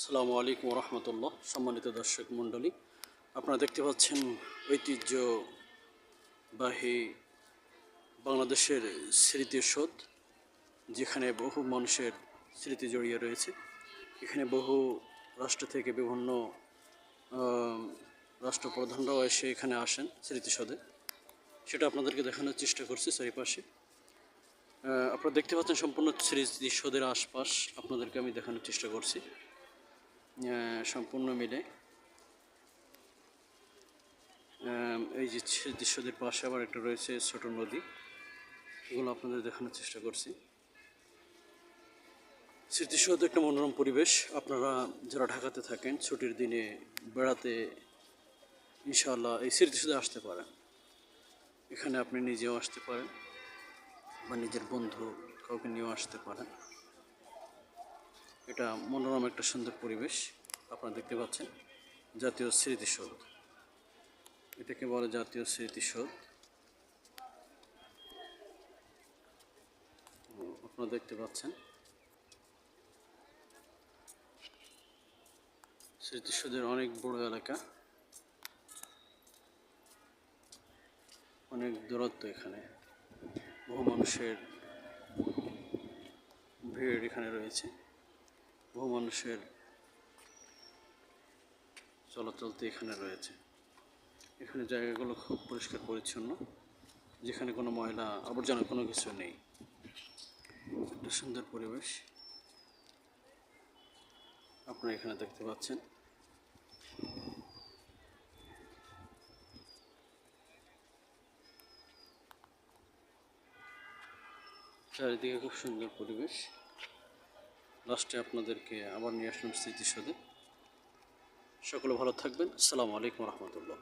আসসালামু আলাইকুম রহমতুল্লাহ সম্মানিত দর্শক মণ্ডলী। আপনারা দেখতে পাচ্ছেন ঐতিহ্যবাহী বাংলাদেশের স্মৃতিসৌধ যেখানে বহু মানুষের স্মৃতি জড়িয়ে রয়েছে। এখানে বহু রাষ্ট্র থেকে বিভিন্ন রাষ্ট্রপ্রধানরাও এসে এখানে আসেন স্মৃতিসৌধে সেটা আপনাদেরকে দেখানোর চেষ্টা করছি চারিপাশে। আপনারা দেখতে পাচ্ছেন সম্পূর্ণ স্মৃতিসৌধের আশপাশ আপনাদেরকে আমি দেখানোর চেষ্টা করছি। সম্পূর্ণ মিলে। এই যে দৃশ্যদের পাশে আবার একটা রয়েছে ছোট নদী, এগুলো আপনাদের দেখানোর চেষ্টা করছি। স্মৃতিসৌধ একটা মনোরম পরিবেশ। আপনারা যারা ঢাকাতে থাকেন, ছুটির দিনে বেড়াতে, ইনশাআল্লাহ এই স্মৃতিসৌধে আসতে পারেন। এখানে আপনি নিজেও আসতে পারেন বা নিজের বন্ধু কাউকে নিয়েও আসতে পারেন। এটা মনোরম একটা সুন্দর পরিবেশ আপনারা দেখতে পাচ্ছেন, জাতীয় স্মৃতিসৌধ। এটাকে বলে জাতীয় স্মৃতিসৌধ। আপনারা দেখতে পাচ্ছেন, স্মৃতিসৌধের অনেক বড় এলাকা, অনেক দূরত্ব এখানে। বহু মানুষের ভিড় এখানে রয়েছে। বহু মানুষের চলাচলতে এখানে রয়েছে। এখানে জায়গাগুলো খুব পরিষ্কার পরিচ্ছন্ন, যেখানে কোনো ময়লা আবর্জনা কোনো কিছু নেই। একটা সুন্দর পরিবেশ আপনারা এখানে দেখতে পাচ্ছেন। চারিদিকে খুব সুন্দর পরিবেশ। লাস্টে আপনাদেরকে আবার নিয়ে আসলাম স্মৃতিসদে সকলে ভালো থাকবেন। আসসালামু আলাইকুম রহমতুল্লাহ।